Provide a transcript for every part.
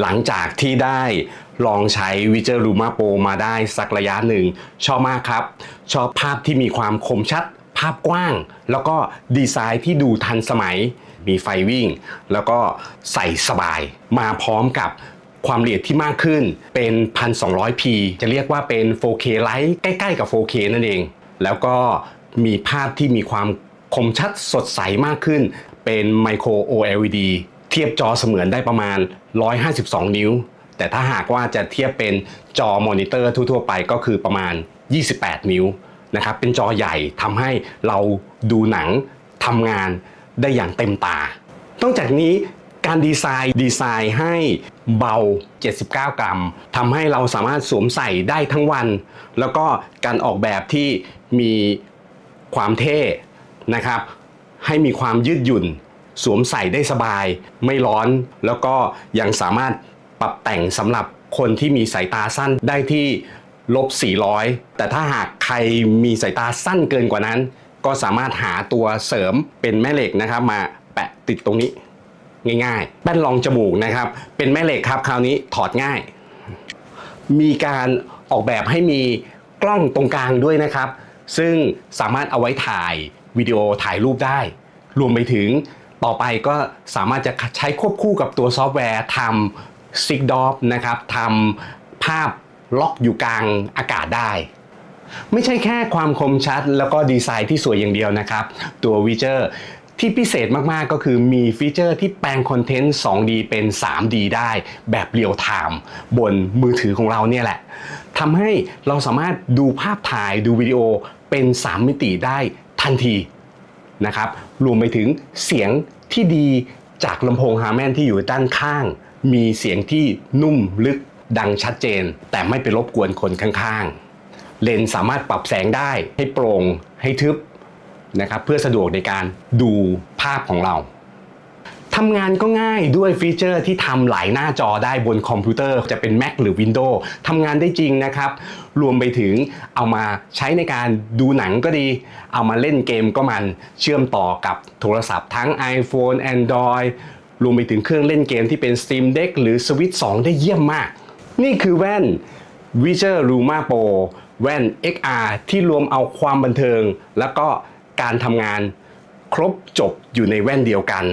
หลังจากที่ได้ลองใช้ v i j e r Luma Pro มาได้สักระยะหนึ่ง ชอบมากครับ ชอบภาพที่มีความคมชัด ภาพกว้าง แล้วก็ดีไซน์ที่ดูทันสมัย มีไฟวิ่ง แล้วก็ใส่สบาย มาพร้อมกับความละเอียดที่มากขึ้นเป็น 1200p จะเรียกว่าเป็น 4K Lite ใกล้ๆกับ 4K นั่นเอง แล้วก็มีภาพที่มีความคมชัดสดใสมากขึ้น เป็น Micro OLED เทียบจอเสมือนได้ประมาณ 152 นิ้ว แต่ถ้าหากว่าจะเทียบเป็นจอมอนิเตอร์ทั่วๆไปก็คือประมาณ 28 นิ้วนะครับเป็นจอใหญ่ทำให้เราดูหนังทำงานได้อย่างเต็มตานอกจากนี้การดีไซน์ดีไซน์ให้เบา 79 กรัมทำให้เราสามารถสวมใส่ได้ทั้งวัน แล้วก็การออกแบบที่มีความเท่นะครับ ให้มีความยืดหยุ่น สวมใส่ได้สบาย ไม่ร้อน แล้วก็ยังสามารถปรับแต่งสำหรับคนที่มีสายตาสั้นได้ที่ลบ 400 แต่ถ้าหากใครมีสายตาสั้นเกินกว่านั้น ก็สามารถหาตัวเสริมเป็นแม่เหล็กนะครับ มาแปะติดตรงนี้ง่ายๆ แป้นรองจมูกนะครับ เป็นแม่เหล็กครับ คราวนี้ถอดง่าย มีการออกแบบให้มีกล้องตรงกลางด้วยนะครับ ซึ่งสามารถเอาไว้ถ่ายวิดีโอถ่ายรูปได้ รวมไปถึง ต่อไปก็สามารถจะใช้ควบคู่กับตัวซอฟต์แวร์ทำซิกดอฟนะครับทำภาพล็อกอยู่กลางอากาศได้ ไม่ใช่แค่ความคมชัด แล้วก็ดีไซน์ที่สวยอย่างเดียวนะครับ ตัววิเจอร์ที่พิเศษมาก ๆ ก็คือมีฟีเจอร์ที่แปลงคอนเทนต์ 2D เป็น 3D ได้แบบเรียลไทม์บนมือถือของเราเนี่ยแหละทำให้เราสามารถดูภาพถ่ายดูวิดีโอเป็น 3 มิติได้ทันที นะครับรวมไปถึงเสียงที่ดีจากลำโพงฮาร์แมนที่อยู่ด้านข้าง มีเสียงที่นุ่มลึกดังชัดเจน แต่ไม่ไปรบกวนคนข้างๆ เลนสามารถปรับแสงได้ให้โปร่งให้ทึบนะครับเพื่อสะดวกในการดูภาพของเรา ทำงานก็ง่ายด้วยฟีเจอร์ที่ทำหลายหน้าจอได้บนคอมพิวเตอร์จะเป็น Mac หรือ Windows ทำงานได้จริงนะครับ รวมไปถึงเอามาใช้ในการดูหนังก็ดี เอามาเล่นเกมก็มันเชื่อมต่อกับโทรศัพท์ทั้ง iPhone Android รวมไปถึงเครื่องเล่นเกมที่เป็น Steam Deck หรือ Switch 2 ได้เยี่ยมมาก นี่คือแว่น v i s u a l Luma Pro แว่น XR ที่รวมเอาความบันเทิง แล้วก็การทำงานครบจบอยู่ในแว่นเดียวกัน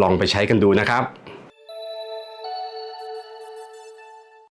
ลองไปใช้กันดูนะครับ